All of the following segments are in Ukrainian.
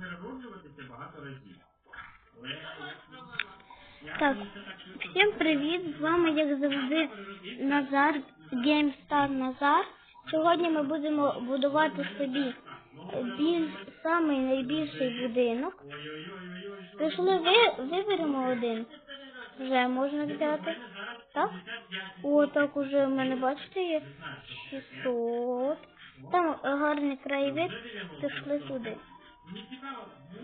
перероджуватися багато разів. Але Так, всім привіт! З вами, як завжди, Назар, GameStar Назар. Сьогодні ми будемо будувати собі біль, самий найбільший будинок. Прийшли ви, виберемо один. Вже можна взяти. Так? О, так уже в мене, бачите, є 600. Там гарний краєвид. Пішли сюди.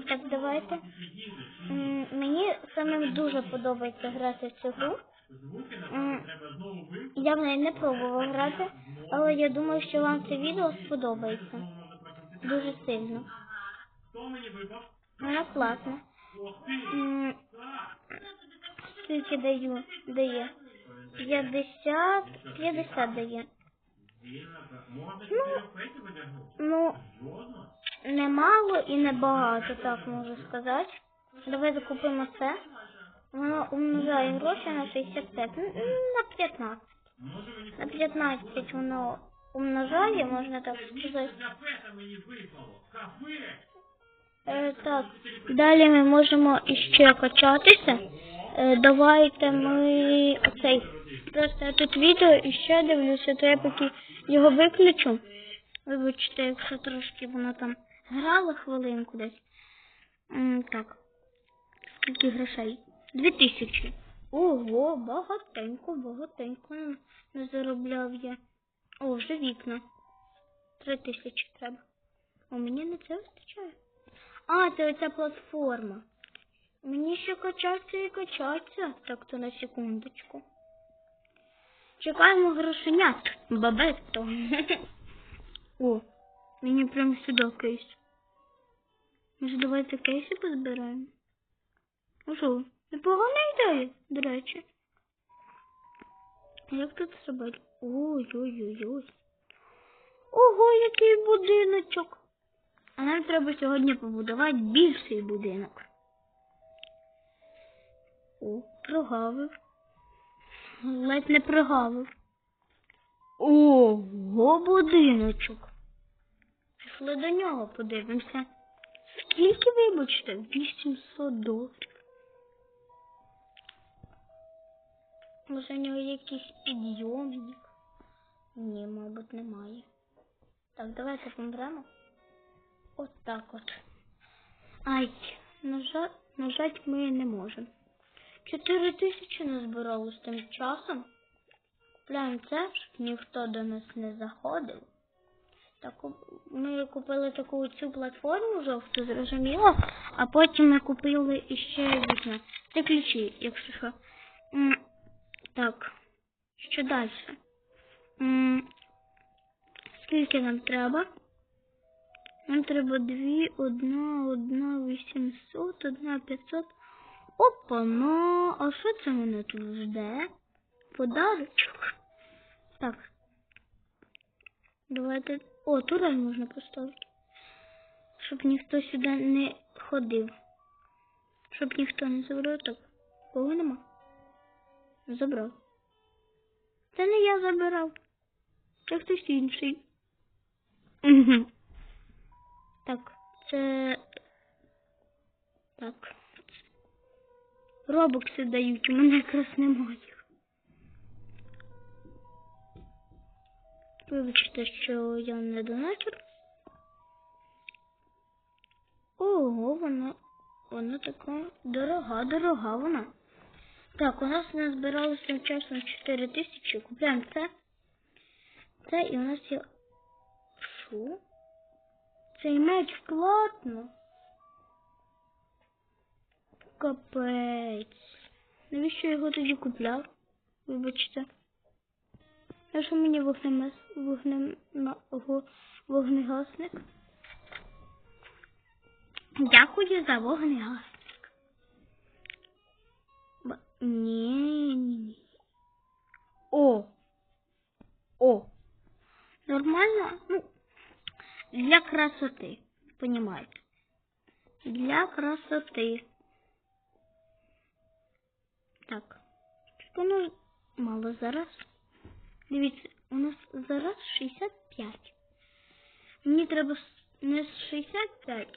Так, давайте. Мені самим дуже подобається грати в цю гру. Я в неї не пробувала грати, але я думаю, що вам це відео сподобається дуже сильно. Вона класна. Скільки даю? Дає? 50, 50 дає. Ну, Жодно? Немало і небагато, так можу сказати. Давайте купимо це. Воно умножає гроші на 65, ну, на 15. На 15 воно умножає, можна так сказати. Е, так, далі ми можемо іще качатися. Е, давайте ми оцей. Просто я тут відео і ще дивлюся, то я поки його виключу. Вибачте, якщо трошки воно там грало хвилинку десь. М, так. Скільки грошей? Дві тисячі. Ого, багатенько, багатенько не- не заробляв я. О, вже вікна. Три тисячі треба. О, мені на це вистачає. А, це оця платформа. Мені ще качатися і качатися. Так, то на секундочку. Чекаємо грошенят. Бабетто. О, мені прямо сюди кейс. Може, давайте кейси позбираємо? Ну що, непогана ідея, до речі. Як тут зробити? Ой-ой-ой-ой. Ого, який будиночок. А нам треба сьогодні побудувати більший будинок. О, прогавив. Ледь не прогавив. Ого, будиночок. Пішли до нього, подивимося. Скільки, вибачте? 800 доларів. Може, у нього якийсь підйомник? Ні, мабуть, немає. Так, давайте помремо. От так от. Ай, нажа... нажать ми не можемо. Чотири тисячі назбирали з тим часом. Купляємо це, щоб ніхто до нас не заходив. Так, у- ми купили таку цю платформу жовту, зрозуміло, а потім ми купили іще вікна. Це ключі, якщо що. Так, що далі? Скільки нам треба? Нам треба дві, одна, одна, вісімсот, одна, п'ятсот. Опа, ну, а що це мене тут жде? Подарочок. Так. Давайте. О, турель можна поставити. Щоб ніхто сюди не ходив. Щоб ніхто не забрав. Так. Кого нема? Забрав. Це не я забирав. Це хтось інший. Так, це. Так. Робокси дають, у мене якраз немає. Вибачте, що я не донатор. Ого, вона. Вона така дорога, дорога вона. Так, у нас назбиралося тим часом 4 тисячі. Купляємо це. Це і у нас є. Що? Цей меч платно. Капець. Навіщо я його тоді купляв? Вибачте. Що мені вогнемес... вогнем... вогнегасник? Дякую за вогнегасник. Ба... Ні, ні, ні. О! О! Нормально? Ну, для красоти, понимаете? Для красоти. Так. Що воно мало зараз? Дивіться, у нас зараз 65. Мені треба не 65,